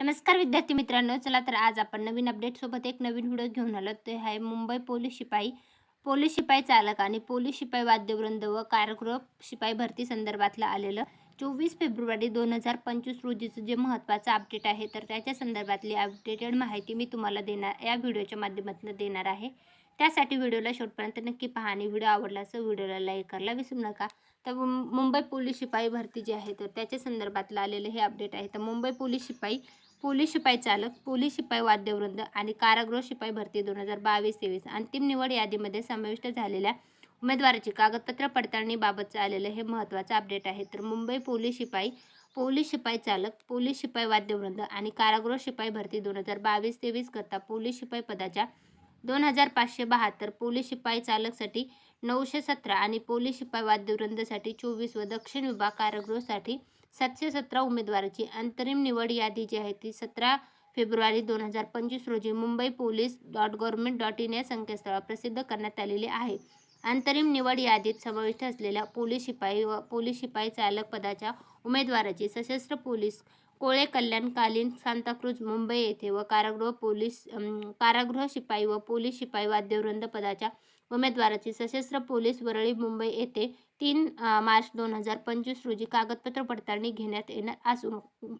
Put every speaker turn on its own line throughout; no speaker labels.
नमस्कार विद्यार्थी मित्रांनो चला तर आज आपण नवीन अपडेटसोबत एक नवीन व्हिडिओ घेऊन आलो. ते आहे मुंबई पोलीस शिपाई पोलीस शिपाई चालक आणि पोलीस शिपाई वाद्यवृंद व कारगृह शिपाई भरती संदर्भातलं आलेलं चोवीस फेब्रुवारी दोन हजार पंचवीस रोजीचं जे महत्त्वाचं अपडेट आहे तर त्याच्या संदर्भातली अपडेटेड माहिती मी तुम्हाला देणार या व्हिडिओच्या माध्यमातून देणार आहे. त्यासाठी व्हिडिओला शेवटपर्यंत नक्की पहा आणि व्हिडिओ आवडला असं व्हिडिओला लाईक करायला विसरू नका. तर मुं- मुंबई पोलीस शिपाई भरती जी आहे तर त्याच्या संदर्भातलं आलेलं हे अपडेट आहे. तर मुंबई पोलीस शिपाई पोलीस शिपाई चालक पोलीस शिपाई वाद्यवृंद आणि कारागृह शिपाई भरती दोन हजार बावीस तेवीस अंतिम निवड यादीमध्ये समाविष्ट झालेल्या उमेदवाराची कागदपत्र पडताळणीबाबतचं आलेलं हे महत्त्वाचं अपडेट आहे. तर मुंबई पोलीस शिपाई पोलीस शिपाई चालक पोलीस शिपाई वाद्यवृंद आणि कारागृह शिपाई भरती दोन हजार बावीस तेवीस करता पोलीस शिपाई पदाच्या दोन हजार पाचशे बहात्तर पोलीस शिपाई चालकसाठी नऊशे सतरा आणि पोलीस शिपाई वाद्यवृंदसाठी चोवीस व दक्षिण विभाग कारागृहसाठी सातशे सतरा उमेदवाराची अंतरिम निवड यादी जी आहे ती सतरा फेब्रुवारी दोन हजार पंचवीस रोजी Mumbai police dot government dot in या संकेतस्थळावर प्रसिद्ध करण्यात आलेली आहे. अंतरिम निवड यादीत समाविष्ट असलेल्या पोलीस शिपाई व पोलीस शिपाई चालक पदाच्या उमेदवाराची सशस्त्र पोलीस कोळे कल्याणकालीन सांताक्रूज मुंबई येथे व कारागृह पोलीस कारागृह शिपाई व पोलीस शिपाई वाद्यवृंद पदाच्या उमेदवाराची सशस्त्र पोलीस वरळी मुंबई येथे तीन मार्च दोन हजार पंचवीस रोजी कागदपत्र पडताळणी घेण्यात येणार असून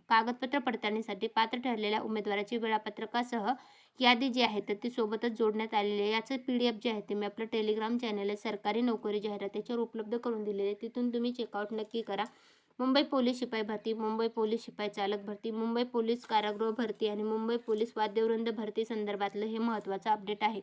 कागदपत्र पडताळणीसाठी पात्र ठरलेल्या उमेदवाराची वेळापत्रकासह यादी जी आहे तर ती सोबतच जोडण्यात आलेली आहे. याचं पी डी एफ जे आहे ते मी आपलं टेलिग्राम चॅनल आहे सरकारी नोकरी जाहिरात उपलब्ध करून दिलेले आहे. तिथून तुम्ही चेकआउट नक्की करा. मुंबई पोलीस शिपाई भरती मुंबई पोलीस शिपाई चालक भरती मुंबई पोलीस कारागृह भरती आणि मुंबई पोलीस वाद्यवृंद भरती संदर्भातलं हे महत्त्वाचं अपडेट आहे.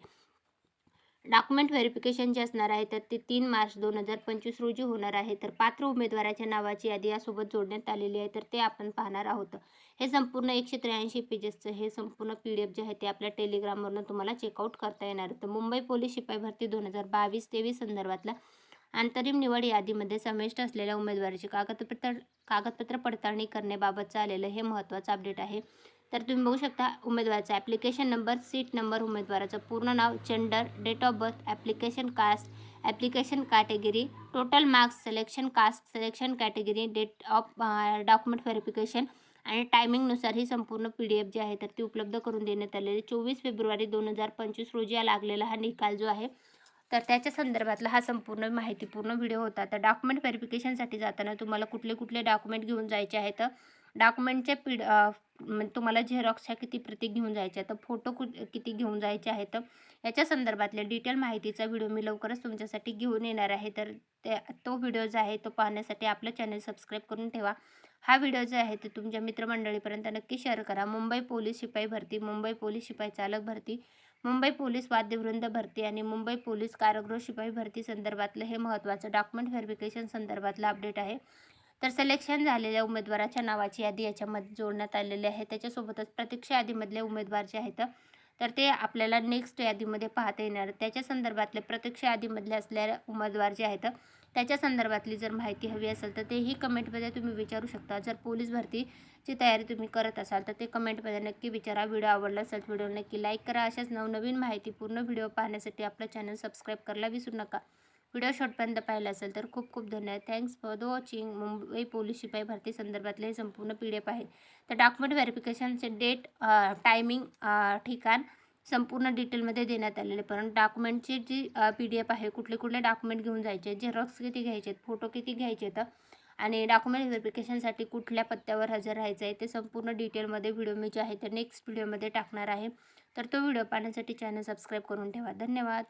डॉक्युमेंट व्हेरिफिकेशन जे असणार आहे तर ते तीन मार्च दोन हजार पंचवीस रोजी होणार आहे. तर पात्र उमेदवाराच्या नावाची यादी यासोबत जोडण्यात आलेली आहे तर ते आपण पाहणार आहोत. हे संपूर्ण एकशे त्र्याऐंशी पेजेसचं हे संपूर्ण पी डी एफ जे आहे ते आपल्या टेलिग्रामवरून तुम्हाला चेकआउट करता येणार. तर मुंबई पोलीस शिपाई भरती दोन हजार बावीस तेवीस संदर्भातला अंतरिम निवड यादीमध्ये समाविष्ट असलेल्या उमेदवाराची कागदपत्र कागदपत्र पडताळणी करण्याबाबतचं आलेलं हे महत्त्वाचं अपडेट आहे. तर तुम्ही बघू शकता उमेदवाराचा ॲप्लिकेशन नंबर सीट नंबर उमेदवाराचं पूर्ण नाव gender date of birth application caste application category total marks selection caste selection category date of document verification आणि टायमिंगनुसार ही संपूर्ण पी डी एफ जी आहे तर ती उपलब्ध करून देण्यात आलेली चोवीस फेब्रुवारी दोन हजार पंचवीस रोजी लागलेला हा निकाल जो आहे तर त्याच्या संदर्भातला हा संपूर्ण माहितीपूर्ण व्हिडिओ होता. तर डॉक्युमेंट व्हेरिफिकेशनसाठी जाताना तुम्हाला कुठले कुठले डॉक्युमेंट घेऊन जायचे आहेत? डॉक्युमेंटचे पी तुम्हाला झेरॉक्स ह्या किती प्रती घेऊन जायच्या तर फोटो कु किती घेऊन जायचे आहेत? याच्या संदर्भातल्या डिटेल माहितीचा व्हिडिओ मी लवकरच तुमच्यासाठी घेऊन येणार आहे. तर ते तो व्हिडिओ जो आहे तो पाहण्यासाठी आपलं चॅनल सबस्क्राईब करून ठेवा. हा व्हिडिओ जो आहे तो तुमच्या मित्रमंडळीपर्यंत नक्की शेअर करा. मुंबई पोलीस शिपाई भरती मुंबई पोलीस शिपाई चालक भरती. मुंबई पोलीस वाद्यवृंद भरती आणि मुंबई पोलीस कारागृह शिपाई भरती संदर्भातलं हे महत्त्वाचं डॉक्युमेंट व्हेरिफिकेशन संदर्भातलं अपडेट आहे. तर सिलेक्शन झालेल्या उमेदवाराच्या नावाची यादी याच्यामध्ये जोडण्यात आलेली आहे. त्याच्यासोबतच प्रतीक्षा यादीमधले उमेदवार जे आहेत तर ते आपल्याला नेक्स्ट यादीमध्ये पाहता येणार. त्याच्या संदर्भातले प्रत्यक्ष यादीमधले असलेले उमेदवार जे आहेत त्याच्या संदर्भातली जर माहिती हवी असेल तर तेही कमेंटमध्ये तुम्ही विचारू शकता. जर पोलीस भरतीची तयारी तुम्ही करत असाल तर ते कमेंटमध्ये नक्की विचारा. व्हिडिओ आवडला असेल व्हिडिओ नक्की लाईक करा. अशाच नवनवीन माहिती पूर्ण व्हिडिओ पाहण्यासाठी आपलं चॅनल सबस्क्राईब करायला विसरू नका. व्हिडिओ शॉर्टपर्यंत पाहिला असेल तर खूप खूप धन्यवाद. Thanks for the watching Mumbai police शिपाई भरती संदर्भातले हे संपूर्ण पी डी एफ आहे तर डॉक्युमेंट व्हेरिफिकेशनचे डेट टायमिंग ठिकाण संपूर्ण डिटेलमध्ये देण्यात आलेले. पण डॉक्युमेंटची जी पी डी एफ आहे कुठले कुठले डॉक्युमेंट घेऊन जायचे झेरॉक्स किती घ्यायचे आहेत फोटो किती घ्यायचे आहेत आणि डॉक्युमेंट व्हेरिफिकेशनसाठी कुठल्या पत्त्यावर हजर राहायचं आहे ते संपूर्ण डिटेलमध्ये व्हिडिओ मी जे आहे ते नेक्स्ट व्हिडिओमध्ये टाकणार आहे. तर तो व्हिडिओ पाहण्यासाठी चॅनल सबस्क्राईब करून ठेवा. धन्यवाद.